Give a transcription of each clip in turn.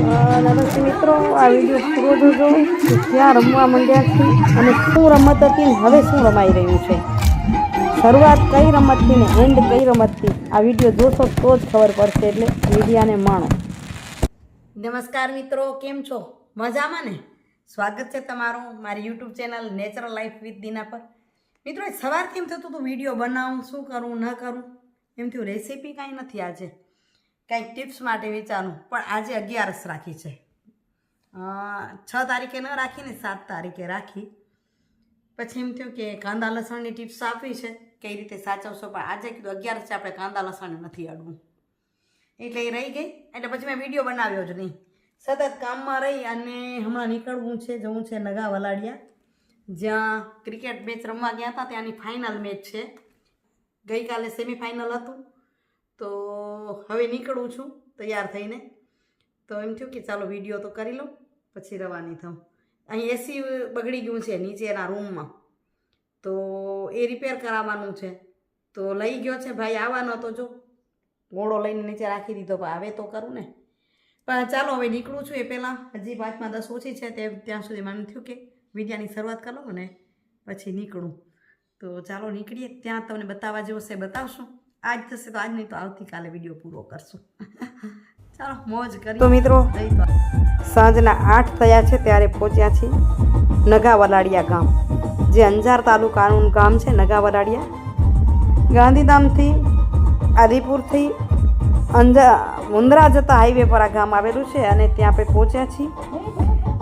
નમસ્તે મિત્રો આ વીડિયો પૂરો જોજો. ક્યાં રમવા માંડ્યા છે અને શું રમત હતી ને હવે શું રમાઈ રહ્યું છે? શરૂઆત કઈ રમતથી ને કઈ રમતથી આ વીડિયો જોશો તો જ ખબર પડશે એટલે મીડિયાને માણો. નમસ્કાર મિત્રો, કેમ છો? મજામાં ને? સ્વાગત છે તમારું મારી YouTube channel natural life with Dina પર. મિત્રો સવારથી એમ થતું હતું, વીડિયો બનાવું, શું કરું, ન કરું? એમ થયું રેસીપી કાંઈ નથી આજે. કાંઈક ટિપ્સ માટે વિચારું, પણ આજે અગિયારસ રાખી છે. છ તારીખે ન રાખીને સાત તારીખે રાખી. પછી એમ થયું કે કાંદા લસણની ટિપ્સ આપી છે, કઈ રીતે સાચવશો, પણ આજે કીધું અગિયારસ છે, આપણે કાંદા લસણ નથી અડવું. એટલે એ રહી ગઈ, એટલે પછી મેં વીડિયો બનાવ્યો જ નહીં. સતત કામમાં રહી અને હમણાં નીકળવું છે, જવું છે નગા વલાડિયા જ્યાં ક્રિકેટ મેચ રમવા ગયા હતા, ત્યાંની ફાઇનલ મેચ છે. ગઈકાલે સેમિફાઇનલ હતું. તો હવે નીકળું છું તૈયાર થઈને. તો એમ થયું કે ચાલો વીડિયો તો કરી લઉં, પછી રવાની થઉં અહીં એસી બગડી ગયું છે નીચેના રૂમમાં તો એ રિપેર કરાવવાનું છે. તો લઈ ગયો છે ભાઈ આવવાનો તો જો. ઘોડો લઈને નીચે રાખી દીધો, પણ આવે તો કરું ને. પણ ચાલો હવે નીકળું છું એ પહેલાં. હજી પાંચમાં દસ ઓછી છે તે ત્યાં સુધી મને થયું કે વિડીયાની શરૂઆત કરી ને પછી નીકળું. તો ચાલો નીકળીએ. ત્યાં તમને બતાવવા જેવું છે બતાવશું. આજ થશે તો આજ નહીં તો આવતીકાલે વીડિયો પૂરો કરશું. ચાલો મોજ કરી તો મિત્રો સાંજના આઠ થયા છે ત્યારે પહોંચ્યા છીએ નગાવલાડિયા ગામ જે અંજાર તાલુકાનું ગામ છે નગાવલાડિયા. ગાંધીધામથી આદિપુરથી અંજા મુંદ્રા જતા હાઈવે પર આ ગામ આવેલું છે અને ત્યાં આપણે પહોંચ્યા છીએ.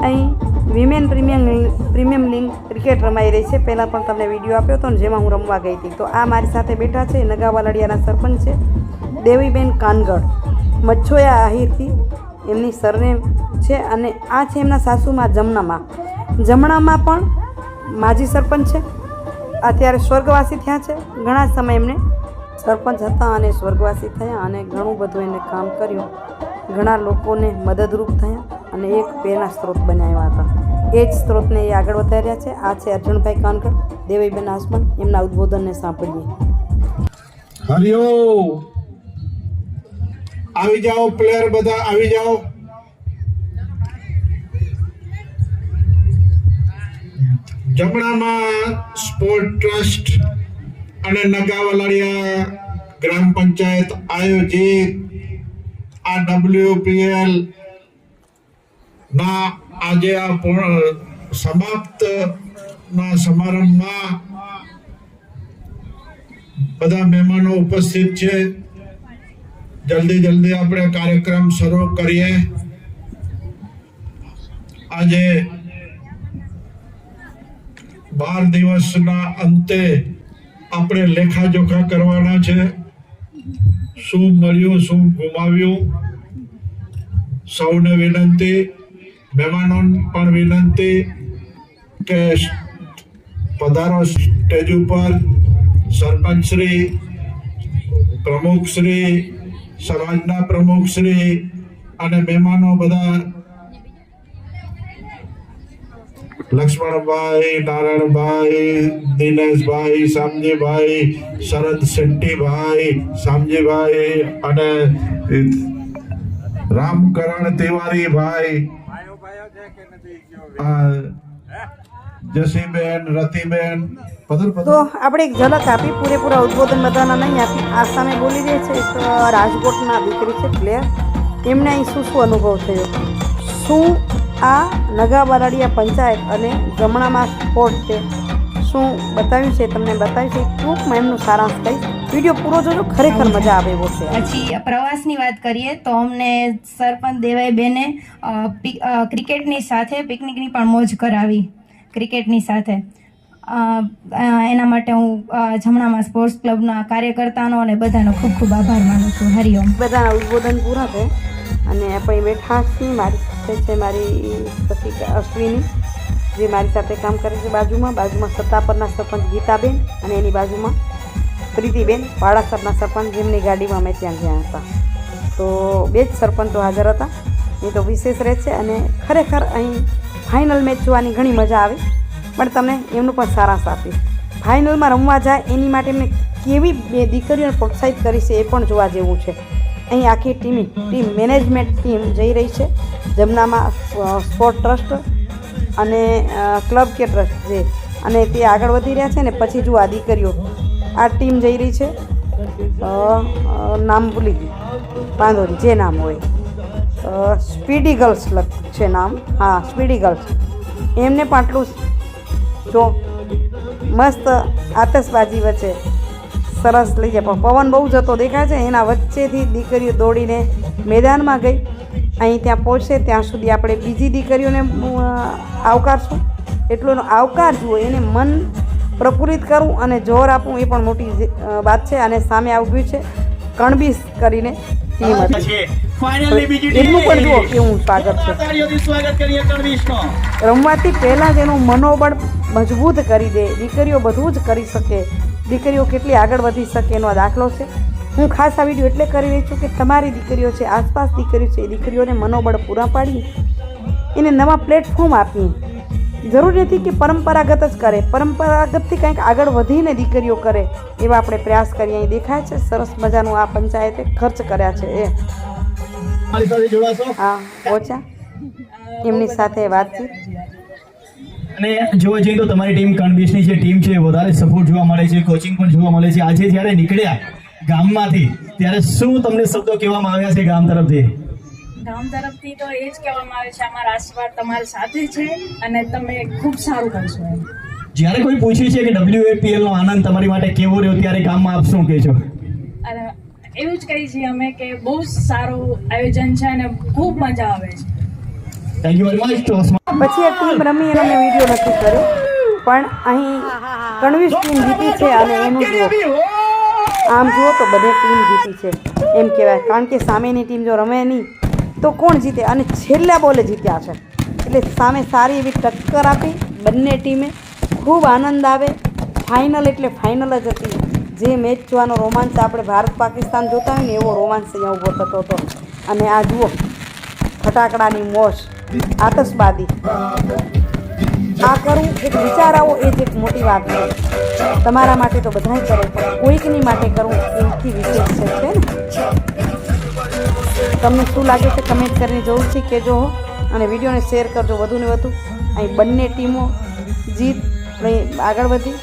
અહીં women premium premium league cricket રમાઈ રહી છે. પહેલાં પણ તમને વીડિયો આપ્યો હતો ને જેમાં હું રમવા ગઈ હતી. તો આ મારી સાથે બેઠા છે નગાવાલડિયાના સરપંચ છે દેવીબેન કાનગઢ મચ્છોયા આહિરથી એમની સરનેમ છે અને આ છે એમના સાસુમાં જમણામાં જમણામાં પણ માજી સરપંચ છે. અત્યારે સ્વર્ગવાસી થયા છે. ઘણા સમય એમને સરપંચ હતા અને સ્વર્ગવાસી થયા અને ઘણું બધું એને કામ કર્યું. ઘણા લોકોને મદદરૂપ થયા. અને એક પ્રેરણા સ્ત્રોત બનાવ્યા હતા. એ જ સ્ત્રોતને એ આગળ વધાર્યા છે. આ છે અર્જુનભાઈ કાનકર દેવીબેન આસમાન. એમના ઉદ્બોધનને સાંભળીએ. હરિયો આવી જાઓ પ્લેયર બધા, આવી જાઓ. જમણામાં સ્પોર્ટ ટ્રસ્ટ અને નગાવલાડિયા ગ્રામ પંચાયત આયોજિત આ ડબ્લ્યુપીએલ ના, આજે આ સમાપ્ત, ના સમારંભમાં બધા મહેમાનો ઉપસ્થિત છે. જલ્દી જલ્દી આપણે કાર્યક્રમ શરૂ કરીએ. આજે બાર દિવસના અંતે આપણે લેખાજોખા કરવાના છે. શું મળ્યું, શું ગુમાવ્યું? સૌને વિનંતી. મહેમાનો પણ વિનંતી કે પધારો સ્ટેજ ઉપર સરપંચશ્રી, પ્રમુખશ્રી, સમાજના પ્રમુખશ્રી અને મહેમાનો બધા લક્ષ્મણભાઈ, નારાયણભાઈ, દિનેશભાઈ, શામજીભાઈ, શરદ શેટ્ટીભાઈ, શામજીભાઈ અને રામકરણ તિવારીભાઈ જસીબેન રતિબેન તો આપણે એક ઝલક આપી પૂરેપૂરા ઉદ્બોધન બધાના નહીં આપી. આ સામે બોલી રહી છે એક રાજકોટના દીકરી છે પ્લેયર. એમને અહીં શું શું અનુભવ થયો? શું આ નગા બરાડિયા પંચાયત અને જમણામાં સ્પોર્ટ છે? શું બતાવ્યું છે તમને બતાવ્યું છે ટૂંકમાં એમનું સારાંશ કહીશ. વીડિયો પૂરો જોજો ખરેખર મજા આવે એવો છે. પછી પ્રવાસની વાત કરીએ તો અમને સરપંચ દેવાઈ બેને ક્રિકેટની સાથે પિકનિકની પણ મોજ કરાવી. ક્રિકેટની સાથે. એના માટે હું જમણામાં સ્પોર્ટ્સ ક્લબના કાર્યકર્તાનો અને બધાનો ખૂબ ખૂબ આભાર માનું છું. હરિઓમ બધાના ઉદબોધન પૂરા છે અને આપણે બેઠા છીએ મારી સાથે છે મારી સખી અશ્વિની. જે મારી સાથે કામ કરે છે બાજુમાં બાજુમાં સત્તાપરના સરપંચ ગીતાબેન અને એની બાજુમાં પ્રીતિબેન વાડાસરના સરપંચ જેમની ગાડીમાં અમે ત્યાં ગયા હતા. તો બે જ સરપંચો હાજર હતા. એ તો વિશેષ રહે છે અને ખરેખર અહીં ફાઇનલ મેચ જોવાની ઘણી મજા આવે. પણ તમને એમનું પણ સારાંશ આપીશ. ફાઇનલમાં રમવા જાય એની માટે એમને કેવી બે દીકરીઓને પ્રોત્સાહિત કરી છે એ પણ જોવા જેવું છે. અહીં આખી ટીમ ટીમ મેનેજમેન્ટ ટીમ જઈ રહી છે. જમનામાં સ્પોર્ટ ટ્રસ્ટ અને ક્લબ કે ટ્રસ્ટ જે, અને તે આગળ વધી રહ્યા છે ને, પછી જો આ દીકરીઓ. આ ટીમ જઈ રહી છે નામ ભૂલી ગયું વાંધો નહીં, જે નામ હોય. સ્પીડી ગર્લ્સ છે નામ. હા, સ્પીડી ગર્લ્સ. એમને પણ આટલું જો. મસ્ત આતશબાજી વચ્ચે સરસ લઈ જાય. પણ પવન બહુ જતો દેખાય છે, એના વચ્ચેથી દીકરીઓ દોડીને મેદાનમાં ગઈ. અહીં ત્યાં પહોંચે ત્યાં સુધી આપણે બીજી દીકરીઓને આવકારશું. એટલો એનો આવકાર જુઓ એને મન પ્રફુલ્લિત કરવું અને જોર આપવું એ પણ મોટી વાત છે અને સામે આવ્યું છે. કણબીસ કરીને ટીમ હતી. એમનું પણ જુઓ કેવું સ્વાગત છે. રમવાથી પહેલાં જ એનું મનોબળ મજબૂત કરી દે. દીકરીઓ બધું જ કરી શકે. દીકરીઓ કેટલી આગળ વધી શકે એનો દાખલો છે. હું ખાસ આ વીડિયો એટલે કરી રહી છું કે તમારી દીકરીઓ છે આસપાસ દીકરીઓ છે એ દીકરીઓને મનોબળ પૂરા પાડી એને નવા પ્લેટફોર્મ આપીએ જરૂરી નથી કે પરંપરાગત જ કરે. પરંપરાગતથી કંઈક આગળ વધીને દીકરીઓ કરે એવા આપણે પ્રયાસ કરીએ. અહીં દેખાય છે સરસ મજાનું આ પંચાયતે ખર્ચ કર્યા છે એ. હા પહોંચ્યા એમની સાથે વાતચીત. અને જોવા જઈએ તો તમારી ટીમ કણબીસની જે ટીમ છે વધારે સપોર્ટ જોવા મળે છે કોચિંગ પણ જોવા મળે છે. આજે જ્યારે નીકળ્યા ગામમાંથી. ત્યારે શું તમને શબ્દો કહેવામાં આવ્યા છે ગામ તરફથી? ગામ તરફથી તો એ જ કહેવામાં આવે છે અમારા આશીર્વાદ તમારી સાથે છે અને તમે ખૂબ સારું કરશો. જ્યારે કોઈ પૂછે છે કે ડબ્લ્યુએપીએલ નો આનંદ તમારી માટે કેવો રહ્યો ત્યારે ગામમાં આપ શું કહેશો અને એવું જ કહીએ છીએ અમે કે બહુ જ સારું આયોજન છે અને ખૂબ મજા આવે છે. થેન્ક યુ વેરી મચ પછી આ ટીમ રમી અને વીડિયો નથી કર્યો. પણ અહીં કણવીશ ટીમ જીતી છે અને એનું આમ જુઓ તો બધે ટીમ જીતી છે. એમ કહેવાય. કારણ કે સામેની ટીમ જો રમે નહીં, તો કોણ જીતે? અને છેલ્લા બોલે જીત્યા છે. એટલે સામે સારી એવી ટક્કર આપી બંને ટીમે ખૂબ આનંદ આવે. ફાઇનલ એટલે ફાઇનલ જ હતી. જે મેચ જોવાનો રોમાંચ આપણે ભારત પાકિસ્તાન જોતા હોય ને, એવો રોમાંચ અહીંયા ઊભો થતો હતો. અને આ જુઓ, ફટાકડાની મોશ આતશબાદી આ કરવું એક વિચાર આવો, એ જ એક મોટી વાત છે. તમારા માટે તો બધાય કરે, પણ કોઈકની માટે કરવું એથી વિશેષ છે ને? તમને શું લાગે છે કમેન્ટ કરીને જરૂર છે કહેજો અને વિડીયોને શેર કરજો વધુ ને વધુ. અહીં બંને ટીમો જીત આગળ વધી.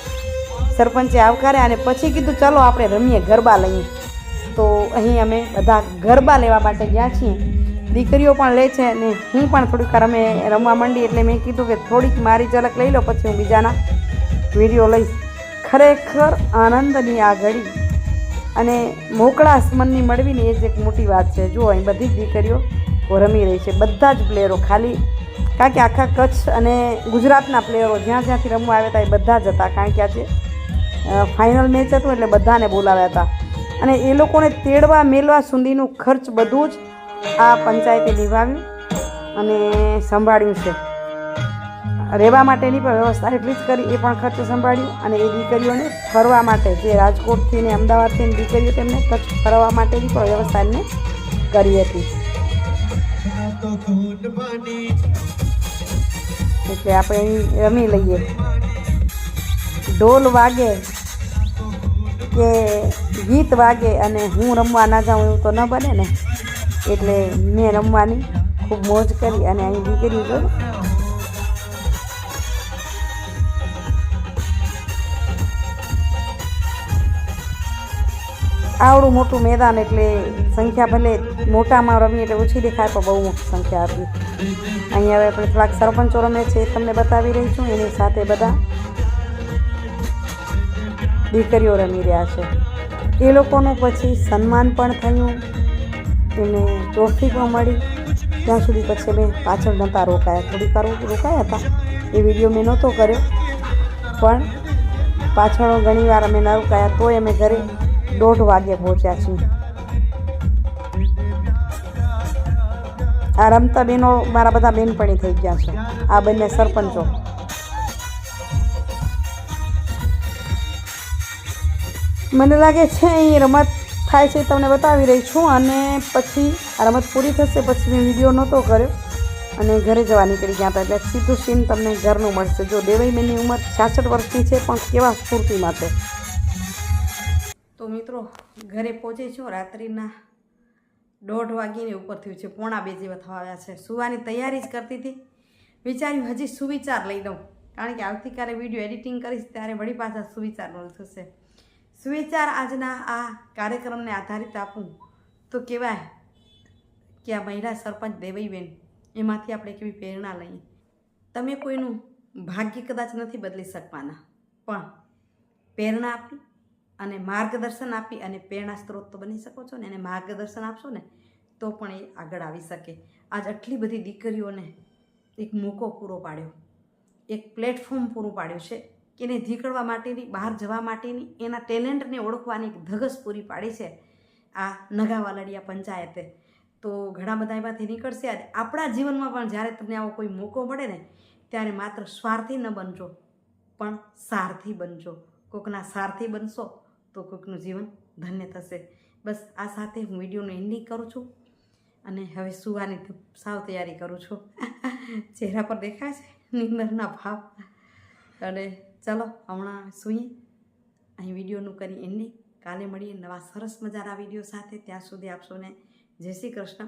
સરપંચે આવકારે અને પછી કીધું, ચલો, આપણે રમીએ ગરબા લઈએ. તો અહીં અમે બધા ગરબા લેવા માટે ગયા છીએ. દીકરીઓ પણ લે છે અને હું પણ થોડીક રમે રમવા માંડી એટલે મેં કીધું કે થોડીક મારી ઝલક લઈ લો, પછી હું બીજાના વીડિયો લઈશ. ખરેખર આનંદની આ ઘડી અને મોકળાશ મનની મળવીને એ જ એક મોટી વાત છે. જુઓ, અહીં બધી જ દીકરીઓ રમી રહી છે. બધા જ પ્લેયરો ખાલી કારણ કે આખા કચ્છ અને ગુજરાતના પ્લેયરો જ્યાં જ્યાંથી રમવા આવ્યા હતા એ બધા જ હતા. કારણ કે આજે ફાઇનલ મેચ હતું એટલે બધાને બોલાવ્યા હતા. અને એ લોકોને તેડવા મેળવા સુધીનું ખર્ચ બધું જ આ પંચાયતે નિભાવ્યું અને સંભાળ્યું છે. રહેવા માટેની પણ વ્યવસ્થા એટલી જ કરી, એ પણ ખર્ચ સંભાળ્યું અને એ દીકરીઓને ફરવા માટે, જે રાજકોટથી ને અમદાવાદથી દીકરીઓ તેમને કચ્છ ફરવા માટેની પણ વ્યવસ્થા એમને કરી હતી. એટલે આપણે રમી લઈએ. ઢોલ વાગે કે ગીત વાગે અને હું રમવા ના જાઉં એવું તો ન બને ને? એટલે મેં રમવાની ખૂબ મોજ કરી અને અહીં દીકરી જો આવડું મોટું મેદાન એટલે સંખ્યા ભલે મોટામાં રમી એટલે ઓછી દેખાય, પણ બહુ મોટી સંખ્યા હતી અહીંયા હવે આપણે થોડાક સરપંચો રમે છે, એ તમને બતાવી રહી છું. એની સાથે બધા દીકરીઓ રમી રહ્યા છે. એ લોકોનું પછી સન્માન પણ થયું. એમને ટ્રોફી પણ મળી ત્યાં સુધી પછી અમે પાછળ નહોતા રોકાયા. થોડીક વાર રોકાયા હતા. એ વીડિયો મેં નહોતો કર્યો. પણ પાછળ ઘણી વાર અમે ન રોકાયા તોય અમે ઘરે દોઢ વાગે પહોંચ્યા છીએ. આ રમતા બહેનો મારા બધા બહેનપણી થઈ ગયા છે. આ બંને સરપંચો. મને લાગે છે અહીં રમત થાય છે તમને બતાવી રહી છું અને પછી આ રમત પૂરી થશે પછી મેં વીડિયો નહોતો કર્યો. અને ઘરે જવા નીકળી ગયા હતા એટલે સીધું સીન તમને ઘરનું મળશે. જો દેવઈબેનની ઉંમર છાસઠ વર્ષની છે, પણ કેવા સ્ફૂર્તિમાં છે તો મિત્રો, ઘરે પહોંચે છો. રાત્રિના દોઢ વાગીને ઉપર થયું છે. પોણા બે જેવા થવા આવ્યા છે. સુવાની તૈયારી જ કરતી હતી. વિચાર્યું હજી સુવિચાર લઈ લઉં. કારણ કે આવતીકાલે વીડિયો એડિટિંગ કરીશ ત્યારે વળી પાછા સુવિચારનું થશે. સુવિચાર આજના આ કાર્યક્રમને આધારિત આપું તો કહેવાય કે આ મહિલા સરપંચ દેવઈબેન એમાંથી આપણે કેવી પ્રેરણા લઈએ? તમે કોઈનું ભાગ્ય કદાચ નથી બદલી શકવાના, પણ પ્રેરણા આપી અને માર્ગદર્શન આપી અને પ્રેરણા સ્ત્રોત તો બની શકો છો ને, એને માર્ગદર્શન આપશો ને, તો પણ એ આગળ આવી શકે. આજ આટલી બધી દીકરીઓને એક મોકો પૂરો પાડ્યો, એક પ્લેટફોર્મ પૂરું પાડ્યું છે. કે એને ધીકળવા માટેની, બહાર જવા માટેની, એના ટેલેન્ટને ઓળખવાની એક ધગસ પૂરી પાડી છે આ નગાવાલડિયા પંચાયતે. તો ઘણા બધા એમાંથી નીકળશે. આજે આપણા જીવનમાં પણ જ્યારે તમને આવો કોઈ મોકો મળે ને, ત્યારે માત્ર સ્વાર્થી ન બનજો, પણ સારથી બનજો. કોકના સારથી બનશો, તો કોઈકનું જીવન ધન્ય થશે. બસ આ સાથે હું વિડીયોનું એન્ડિંગ કરું છું અને હવે સુવાની સાવ તૈયારી કરું છું. ચહેરા પર દેખાય છે નિંદરના ભાવ. અને ચલો હમણાં સૂઈએ. અહીં વિડીયોનું કરી એન્ડિંગ કાલે મળીએ નવા સરસ મજાના વીડિયો સાથે. ત્યાં સુધી આપશોને જય શ્રી કૃષ્ણ.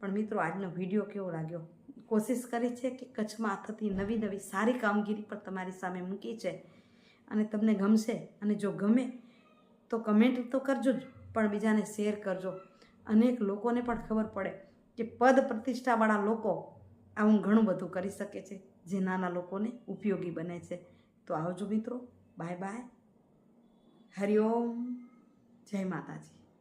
પણ મિત્રો, આજનો વીડિયો કેવો લાગ્યો? કોશિશ કરી છે કે કચ્છમાં થતી નવી નવી સારી કામગીરી પણ તમારી સામે મૂકી છે. અને તમને ગમશે. અને જો ગમે, તો કમેન્ટ તો કરજો જ, પણ બીજાને શેર કરજો. અનેક લોકોને પણ ખબર પડે કે પદ પ્રતિષ્ઠાવાળા લોકો આવું ઘણું બધું કરી શકે છે, જે નાના લોકોને ઉપયોગી બને છે. તો આવજો મિત્રો. બાય બાય હરિઓમ જય માતાજી.